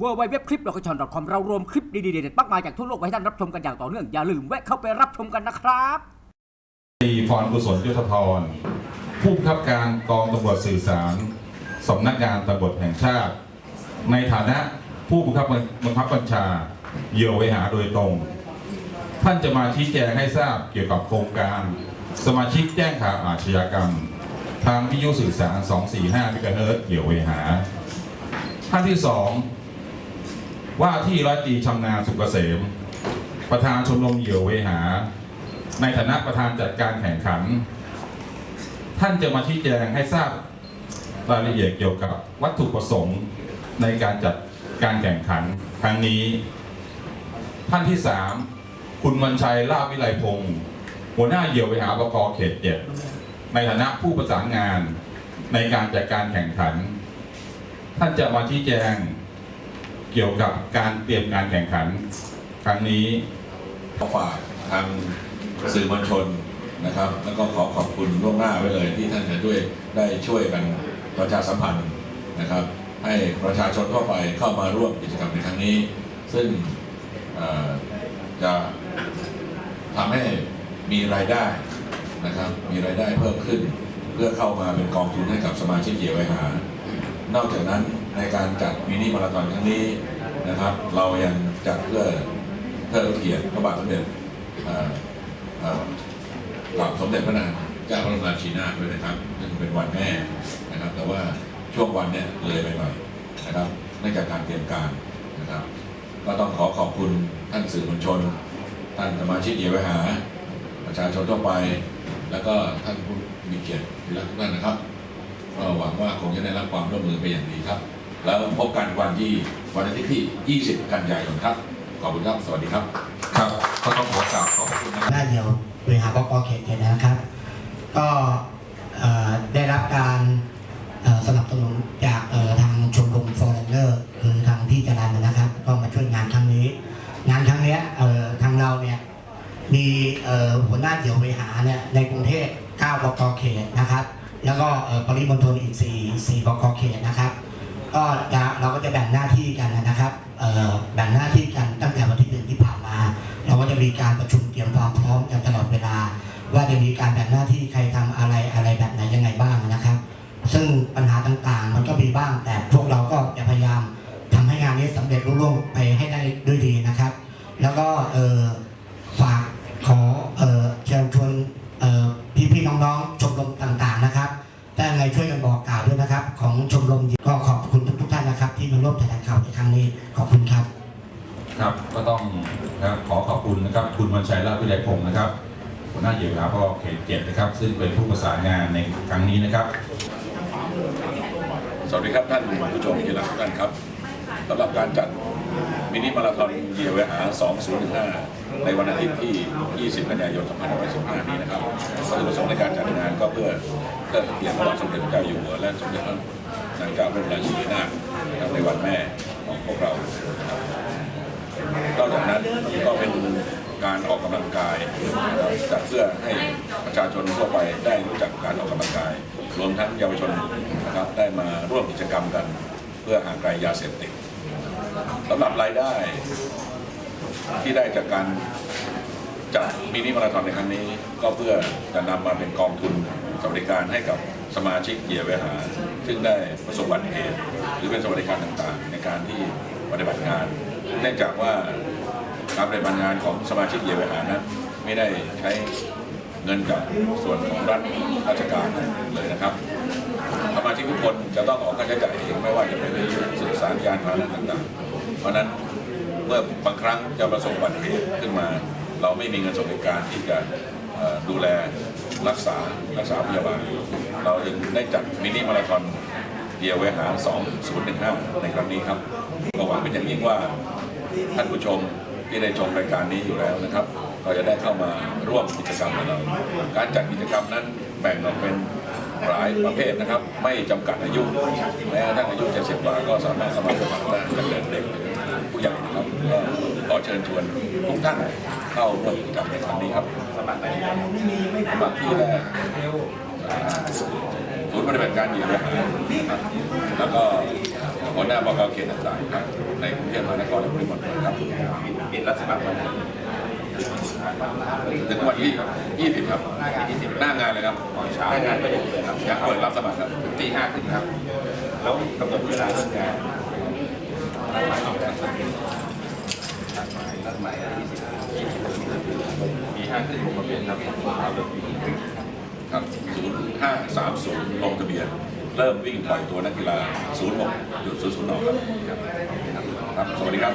w w w c l i p l o c a t i o n c o m เรารวมคลิปดีๆเด็ดๆมากมายจากทั่วโลกไว้ให้ท่านรับชมกันอย่างต่อเนื่อง อย่าลืมแวะเข้าไปรับชมกันนะครับตีพรกุศลยุทธพร ผู้บังคับการกองตำรวจสื่อสารสำนักงานตำรวจแห่งชาติ ในฐานะผู้บังคับบังคับบัญชาเยื่อไวหาโดยตรง ท่านจะมาชี้แจงให้ทราบเกี่ยวกับโครงการ สมาชิกแจ้งข่าวอาชญากรรม ทางวิทยุสื่อสาร 245มิกะเฮิรตซ์เยื่อไวหาท่านที่สอง ว่าที่ร้อยตีชำนาญสุกเกษม ประธานชมรมเหยื่อเวหา ในฐานะประธานจัดการแข่งขัน ท่านจะมาชี้แจงให้ทราบรายละเอียดเกี่ยวกับวัตถุประสงค์ในการจัดการแข่งขันครั้งนี้ ท่านที่สามคุณวันชัยลาภวิไลพงศ์หัวหน้าเหยี่ยววิหาบกเขตเจ็ดในฐานะผู้ประสานงานในการจัดการแข่งขัน ท่านจะมาชี้แจง เกี่ยวกับการเตรียมการแข่งขันครั้งนี้ขอฝากทางสื่อมวลชนนะครับ แล้วก็ขอขอบคุณล่วงหน้าไว้เลยที่ท่านจะด้วยได้ช่วยกันประชาสัมพันธ์นะครับ ให้ประชาชนทั่วไปเข้ามาร่วมกิจกรรมในครั้งนี้ ซึ่งจะทำให้มีรายได้นะครับ มีรายได้เพิ่มขึ้น เพื่อเข้ามาเป็นกองทุนให้กับสมาชิกเยียวไวหานอกจากนั้น ในการจัดมินิมาราธอนครั้งนี้นะครับ เรายังจัดเพื่อเทิดพระเกียรติพระบาทสมเด็จหลับสมเด็จพระนางเจ้าพระบรมราชินีนาถด้วยนะครับซึ่งเป็นวันแม่นะครับ แต่ว่าช่วงวันเนี้ยเลยไปหน่อยนะครับเนื่องจากการเตรียมการนะครับ ก็ต้องขอขอบคุณท่านสื่อมวลชน ท่านสมาชิกเยียวหา ประชาชนทั่วไป แล้วก็ท่านผู้มีเกียรติทุกท่านนะครับก็หวังว่าคงจะได้รับความร่วมมือไปอย่างดีครับ แล้วพบกันวันที่วันอาทิตย์ที่ 20 กันยายนครับ ขอบคุณครับ สวัสดีครับ ครับก็ต้องขอกราบขอบพระคุณนะครับหน้าเดียวบริหารบกเขตเจ็ดนะครับ ก็เอ่อได้รับการเอ่อสนับสนุนจากเอ่อทางชมรมฟอร์เรนเนอร์คือทางที่จรันนะครับ ก็มาช่วยงานครั้งนี้ งานครั้งเนี้ยเอ่อทางเราเนี่ยมีเอ่อหัวหน้าเดี่ยวบริหารเนี่ยในกรุงเทพ9บกเขตนะครับ แล้วก็เอ่อปริมณฑลอีก 4 4บกเขตนะครับ ก็จะเราก็จะแบ่งหน้าที่กันนะครับแบ่งหน้าที่กันตั้งแต่วันที่หนึ่งที่ผ่านมา เราก็จะมีการประชุมเตรียมความพร้อมกันตลอดเวลา ว่าจะมีการแบ่งหน้าที่ใครทำอะไรอะไรแบบไหนยังไงบ้างนะครับ ซึ่งปัญหาต่างๆ มันก็มีบ้างแต่พวกเราก็จะพยายามทำให้งานนี้สำเร็จรุ่ร่งไปให้ได้ด้วยดีนะครับ แล้วก็เฝากขอเชิญชวนพี่ๆน้องๆชมรมต่างๆนะครับถ้ายังไงช่วยกันบอกกล่าวด้วยนะครับ ของชมรม ท่านนะครับที่มาร่วมแถลงข่าวในครั้งนี้ขอบคุณครับครับก็ต้องนะครับขอขอบคุณนะครับคุณวันชัยลาภวิไลพงศ์นะครับหัวหน้าเหยี่ยวครับก็เขตเจ็ดนะครับ ซึ่งเป็นผู้ประสานงานในครั้งนี้นะครับ สวัสดีครับท่านผู้ชมที่รักทุกท่านครับสำหรับการจัดมินิมาราธอนเยียวหา2015 ในวันอาทิตย์ที่ 20 กันยายน 2515 นี้นะครับวัตถุประสงค์ในการจัดงานก็เพื่อเพื่อเกียรติพระบาทสมเด็จพระเจ้าอยู่หัวและสมเด็จพระ นางเจ้าพระบรมราชินีนาถในวันแม่ของพวกเรานอกจากนั้นก็เป็นการออกกำลังกายนะครับจัดเพื่อให้ประชาชนทั่วไปได้รู้จักการออกกำลังกาย รวมทั้งเยาวชนนะครับได้มาร่วมกิจกรรมกัน เพื่อห่างไกลยาเสพติดสำหรับรายได้ที่ได้จากการจัดมินิมาราธอนในครั้งนี้ ก็เพื่อจะนำมาเป็นกองทุนสวัสดิการให้กับ สมาชิกเหยียวเวหา ซึ่งได้ประสบอุบัติเหตุหรือเป็นสวัสดิการต่างๆ ในการที่ปฏิบัติงาน เนื่องจากว่าการปฏิบัติงานของสมาชิกเหยียวเวหานั้นไม่ได้ใช้เงินจากส่วนของรัฐราชการเลยนะครับสมาชิกทุกคนจะต้องออกค่าใช้จ่ายเองไม่ว่าจะเป็นในสื่อสารยานพาหนะต่างๆ เพราะฉะนั้นเมื่อบางครั้งจะประสบอุบัติเหตุขึ้นมา เราไม่มีเงินสวัสดิการที่จะ ดูแลรักษารักษาพยาบาล เราจึงได้จัดมินิมาราธอนเดียวเวหา 2015 ในครั้งนี้ครับก็หวังเป็นอย่างยิ่งว่าท่านผู้ชมที่ได้ชมรายการนี้อยู่แล้วนะครับ ก็จะได้เข้ามาร่วมกิจกรรมกับเรา การจัดกิจกรรมนั้นแบ่งออกเป็น หลายประเภทนะครับ ไม่จำกัดอายุแม้กระทั่งอายุ 70กว่าก็สามารถสมัครสมัครได้ตั้งแต่เด็กผู้ใหญ่นะครับก็ขอเชิญชวนทุกท่านเข้าร่วมกิจกรรมในครั้งนี้ครับสมัครที่แรกศูนย์ปฏิบัติการเหยียบอนะครับแล้วก็หัวหน้าบกเขตต่างๆครับในกรุงเทพมหานครและปริมณฑลครับ เห็นรับสมัครวัน ถึงวันที่ 20 ครับ หน้างานเลยครับตอนเช้าหน้างานก็ยังเปิดครับยังเปิดรับสมัครครับถึงตีห้าถึงครับ แล้วกำหนดเวลาเริ่มงานนัดหมายที่สิบมีห้าขึ้นลงทะเบียนครับครับศูนย์ห้าสามศูนย์ลงทะเบียน เริ่มวิ่งปล่อยตัวนักกีฬาศูนย์หกจุดศูนย์ศูนย์นครับครับ สวัสดีครับ